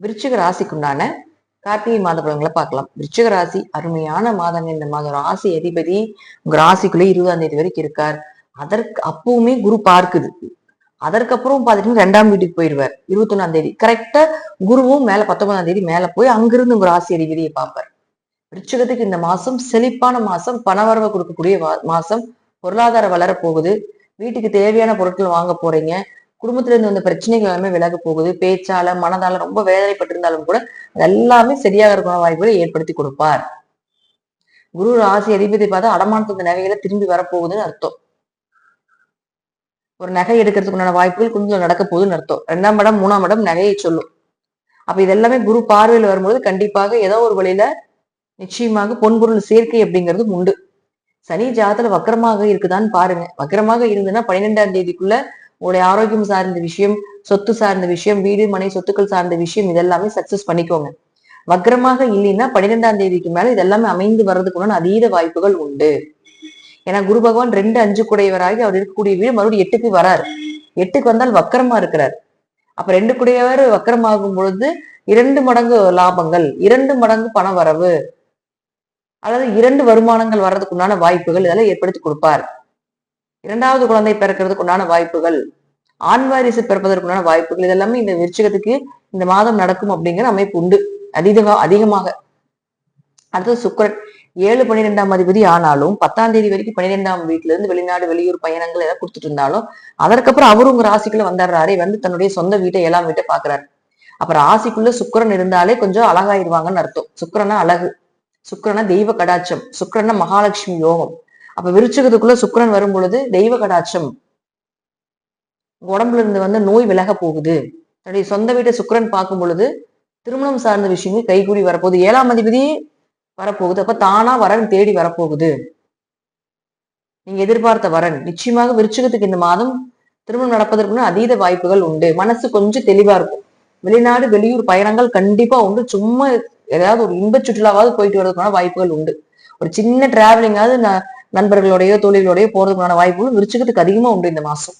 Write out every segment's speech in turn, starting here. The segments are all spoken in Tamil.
விருச்சிக ராசிக்குண்டான கார்த்திகை மாத பலன்களை பார்க்கலாம். விருச்சிக ராசி அருமையான மாதங்க. இந்த மாதம் ராசி அதிபதி உங்க ராசிக்குள்ளே இருபதாம் தேதி வரைக்கும் இருக்கார். அதற்கு அப்பவுமே குரு பார்க்குது. அதற்கப்புறம் பாத்தீங்கன்னா ரெண்டாம் வீட்டுக்கு போயிடுவார் இருபத்தி தேதி. கரெக்டா குருவும் மேல பத்தொன்பதாம் தேதி மேல போய் அங்கிருந்து உங்க ராசி அதிபதியை பார்ப்பார். விருச்சிகத்துக்கு இந்த மாசம் செழிப்பான மாசம் பணவரவை கொடுக்கக்கூடிய மாசம். பொருளாதாரம் வளர போகுது வீட்டுக்கு தேவையான பொருட்கள் வாங்க போறீங்க. குடும்பத்துல இருந்து வந்த பிரச்சனைகள் எல்லாமே விலக போகுது. பேச்சால மனதால ரொம்ப வேதனைப்பட்டிருந்தாலும் கூட எல்லாமே சரியாக இருக்கிற வாய்ப்புகளை ஏற்படுத்தி கொடுப்பார். குரு ராசி அதிபதி பார்த்தா அடமானத்து நகைகளை திரும்பி வரப்போகுதுன்னு அர்த்தம். ஒரு நகை எடுக்கிறதுக்கு உண்டான வாய்ப்புகள் கொஞ்சம் நடக்க போகுதுன்னு அர்த்தம். ரெண்டாம் இடம் மூணாம் இடம் நகையை சொல்லும். அப்ப இதெல்லாமே குரு பார்வையில் வரும்போது கண்டிப்பாக ஏதோ ஒரு வழியில நிச்சயமாக பொன்பொருள் சேர்க்கை அப்படிங்கிறது உண்டு. சனி ஜாதத்துல வக்கரமாக இருக்குதான்னு பாருங்க. வக்கரமாக இருந்ததுன்னா பன்னிரெண்டாம் தேதிக்குள்ள உங்களுடைய ஆரோக்கியம் சார்ந்த விஷயம் சொத்து சார்ந்த விஷயம் வீடு மனை சொத்துக்கள் சார்ந்த விஷயம் இதெல்லாமே சக்சஸ் பண்ணிக்கோங்க. வக்ரமாக இல்லைன்னா பன்னிரெண்டாம் தேதிக்கு மேல இதெல்லாமே அமைந்து வர்றதுக்குள்ள அதீத வாய்ப்புகள் உண்டு. ஏன்னா குரு பகவான் ரெண்டு அஞ்சு குடையவராகி அவர் இருக்கக்கூடிய வீடு மறுபடியும் எட்டுக்கு வராரு. எட்டுக்கு வந்தால் வக்கரமா இருக்கிறார். அப்ப ரெண்டு குடையவர் வக்கரமாகும் பொழுது இரண்டு மடங்கு லாபங்கள் இரண்டு மடங்கு பண வரவு அதாவது இரண்டு வருமானங்கள் வர்றதுக்குண்டான வாய்ப்புகள் இதெல்லாம் ஏற்படுத்தி கொடுப்பார். இரண்டாவது குழந்தை பிறக்கிறதுக்கு உண்டான வாய்ப்புகள் ஆண் வாரிசு பிறப்பதற்குண்டான வாய்ப்புகள் இதெல்லாமே இந்த விருச்சிகத்துக்கு இந்த மாதம் நடக்கும் அப்படிங்கிற அமைப்பு உண்டு. அதிக அதிகமாக. அடுத்தது சுக்கரன். ஏழு பன்னிரெண்டாம் அதிபதி ஆனாலும் பத்தாம் தேதி வரைக்கும் பன்னிரெண்டாம் வீட்டுல இருந்து வெளிநாடு வெளியூர் பயணங்கள் ஏதாவது கொடுத்துட்டு இருந்தாலும் அதற்கப்புறம் அவரும் உங்க ராசிக்குள்ள வந்துடுறாரு. வந்து தன்னுடைய சொந்த வீட்டை ஏழாம் வீட்டை பாக்குறாரு அப்ப ராசிக்குள்ள சுக்கரன் இருந்தாலே கொஞ்சம் அழகாயிருவாங்கன்னு அர்த்தம். சுக்கரனா அழகு. சுக்கரனா தெய்வ கடாட்சம். சுக்கரனா மகாலட்சுமி யோகம். அப்ப விருச்சகத்துக்குள்ள சுக்கரன் வரும் பொழுது தெய்வ கடாட்சம். உடம்புல இருந்து வந்து நோய் விலக போகுது. தன்னுடைய சொந்த வீட்டை சுக்கரன் பார்க்கும் பொழுது திருமணம் சார்ந்த விஷயங்கள் கைகூடி வரப்போகுது. ஏழாம் அதிபதி வரப்போகுது. அப்ப தானா வரன் தேடி வரப்போகுது. நீங்க எதிர்பார்த்த வரன். நிச்சயமாக விருச்சகத்துக்கு இந்த மாதம் திருமணம் நடப்பதற்குன்னு அதீத வாய்ப்புகள் உண்டு. மனசு கொஞ்சம் தெளிவா இருக்கும். வெளிநாடு வெளியூர் பயணங்கள் கண்டிப்பா உண்டு. சும்மா ஏதாவது ஒரு இன்ப சுற்றுலாவாவது போயிட்டு வர்றதுக்கான வாய்ப்புகள் உண்டு. ஒரு சின்ன டிராவலிங்காவது நண்பர்களோடையோ தோழிகளோடையோ போறதுக்குண்டான வாய்ப்புகளும் விருச்சகத்துக்கு அதிகமா உண்டு இந்த மாசம்.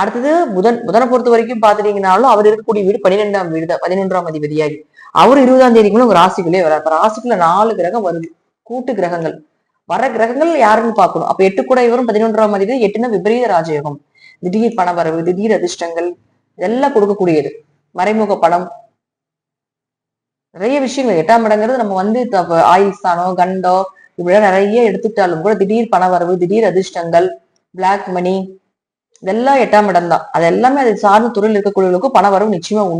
அடுத்தது புதன் புதனை பொறுத்த வரைக்கும் பாத்துட்டீங்கன்னாலும் அவர் இருக்கக்கூடிய வீடு பன்னிரெண்டாம் வீடு தான் பதினொன்றாம் அதிபதியாகி. அவர் இருபதாம் தேதிக்குள்ள உங்க ராசிக்குள்ளே வர ராசிக்குள்ள நாலு கிரகம் வருது. கூட்டு கிரகங்கள். வர கிரகங்கள் யாருன்னு பார்க்கணும். அப்ப எட்டு கூட இவரும் பதினொன்றாம் அதிபதி எட்டுனா விபரீத ராஜயோகம். திடீர் பண வரவு திடீர் அதிர்ஷ்டங்கள் இதெல்லாம் கொடுக்கக்கூடியது. மறைமுக படம் நிறைய விஷயங்கள். எட்டாம் இடங்கிறது நம்ம வந்து ஆயுள் ஸ்தானோ கண்டோ இப்படிலாம் நிறைய எடுத்துட்டாலும் கூட திடீர் பண வரவு திடீர் அதிர்ஷ்டங்கள் பிளாக் மணி இதெல்லாம் எட்டாம் இடம் தான். அது எல்லாமே அது சார்ந்த துறையில் இருக்கக்கூடியவர்களுக்கும் பண வரவு நிச்சயமா உண்டு.